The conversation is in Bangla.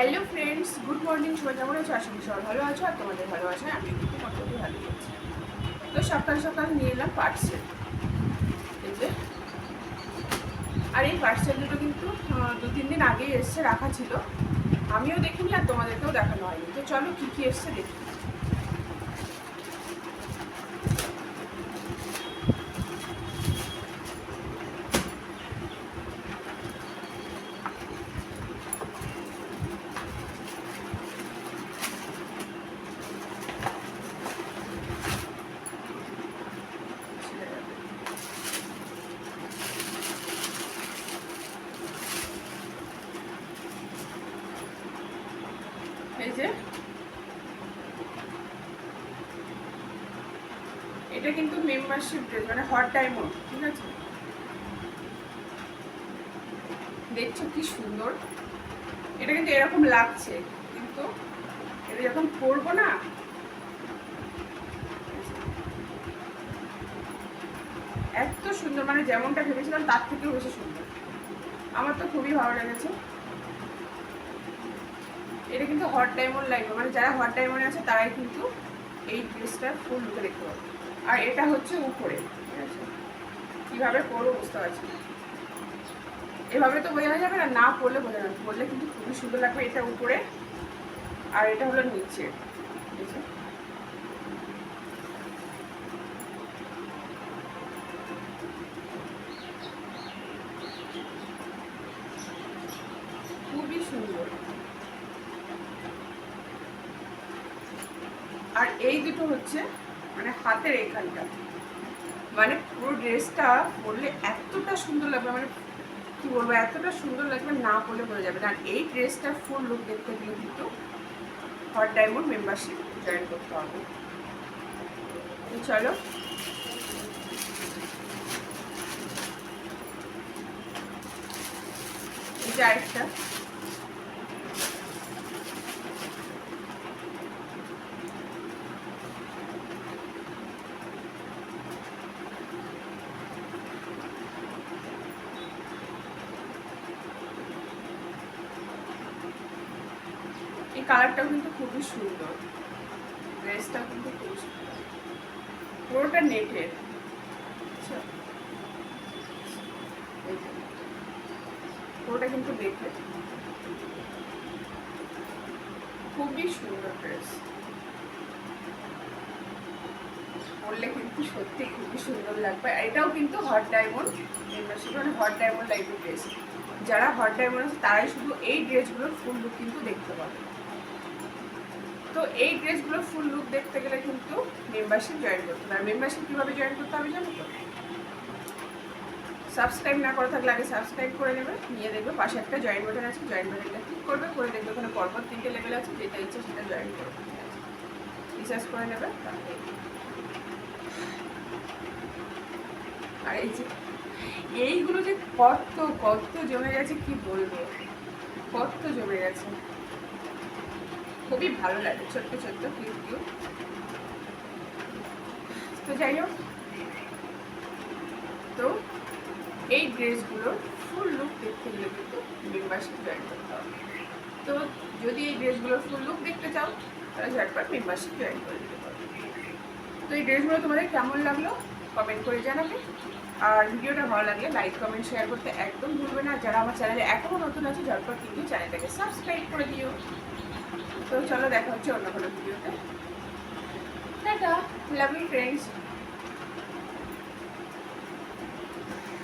হ্যালো ফ্রেন্ডস গুড মর্নিং সবাই কেমন আছো? আশা করি সবাই ভালো আছো, আর তোমাদের ভালো আছে আমি কিন্তু মোটামুটি ভালো আছি। তো সকাল সকাল নিয়ে এলাম পার্সেল আর এই পার্সেল দুটো কিন্তু দু তিন দিন আগেই এসছে, রাখা ছিল। আমিও দেখিনি আর তোমাদেরকেও দেখানো হয়নি। তো চলো কী কী এসছে দেখি। যে এটা কিন্তু মেম্বারশিপ ড্রেস মানে হট ডায়মন্ড ঠিক আছে? দেখছ কি সুন্দর? এটা কিন্তু এরকম লাগছে, কিন্তু এটা যখন পরবো না, এত সুন্দর মানে যেমনটা ভেবেছিলাম তার থেকেও বেশি সুন্দর। আমার তো খুবই ভালো লেগেছে। এটা কিন্তু হট ডায়মন্ড লাগবে। মানে যারা হট ডায়মন্ড আছে, তারাই কিন্তু এই ড্রেসটা ফুল লুকে দেখতে পাবে। আর এটা হচ্ছে উপরে, ঠিক আছে? কীভাবে বুঝতে পারছি না। এভাবে তো বোঝানো যাবে না না পরলে বোঝা যাবে পড়লে কিন্তু খুবই সুন্দর লাগবে এটা উপরে। আর এটা হলো নিচে, ঠিক আছে? খুবই সুন্দর আর এই দুটো হচ্ছে মানে হাতের এখানটা মানে পুরো ড্রেসটা পরলে এতটা সুন্দর লাগবে মানে কি বলব, এতটা সুন্দর লাগবে না পরলে বোঝা যাবে না। এই ড্রেসটা ফুল লুক দেখতে গেলে কিন্তু হট ডায়মন্ড মেম্বারশিপ জয়েন করতে হবে। তো চলো। যে আরেকটা। কালারটাও কিন্তু খুবই সুন্দর। ড্রেসটাও কিন্তু খুবই সুন্দর। পুরোটা নেটের। আচ্ছা। পুরোটা কিন্তু নেটের। খুবই সুন্দর ড্রেস পরলে কিন্তু সত্যি খুবই সুন্দর লাগবে। এটাও কিন্তু হট ডায়মন্ড মানে হট ডায়মন্ড লাইফ ড্রেস যারা হট ডায়মন্ড আছে, তারাই শুধু এই ড্রেসগুলোর ফুল লুক কিন্তু দেখতে পাবে। তো এই ড্রেসগুলো ফুল লুক দেখতে গেলে কিন্তু মেম্বারশিপ জয়েন করতে হবে। আর মেম্বারশিপ কীভাবে জয়েন করতে হবে জানো তো? সাবস্ক্রাইব না করা থাকলে আগে সাবস্ক্রাইব করে নেবে, নিয়ে দেখবে পাশে একটা জয়েন বাটন আছে জয়েন বাটনটা ক্লিক করবে, করে দেখবে ওখানে পরপর তিনটে লেভেল আছে, যেটা ইচ্ছে সেটা জয়েন করবে। রিসার্চ করে নেবে আর এই যে, এইগুলো যে কত কত জমে গেছে কি বলব? কত জমে গেছে? খুবই ভালো লাগে, ছোট্ট ছোট্ট কিউট কিউট তো যাই হোক, তো এই ড্রেসগুলোর ফুল লুক দেখতে গেলে কিন্তু মেম্বারশিপ জয়েন করতে হবে। তো যদি এই ড্রেসগুলোর ফুল লুক দেখতে চাও, তাহলে ঝটপট মেম্বারশিপ জয়েন করে দিতে পারো। তো এই ড্রেসগুলো তোমাদের কেমন লাগল কমেন্ট করে জানাবে। আর ভিডিওটা ভালো লাগলে লাইক কমেন্ট শেয়ার করতে একদম ভুলবে না। যারা আমার চ্যানেলে এখনও নতুন আছে, ঝটপট কিন্তু চ্যানেলটাকে সাবস্ক্রাইব করে দিও। তো চলো দেখা হচ্ছে অন্য কোনো ভিডিওতে টাটা লাভ ইউ ফ্রেন্ডস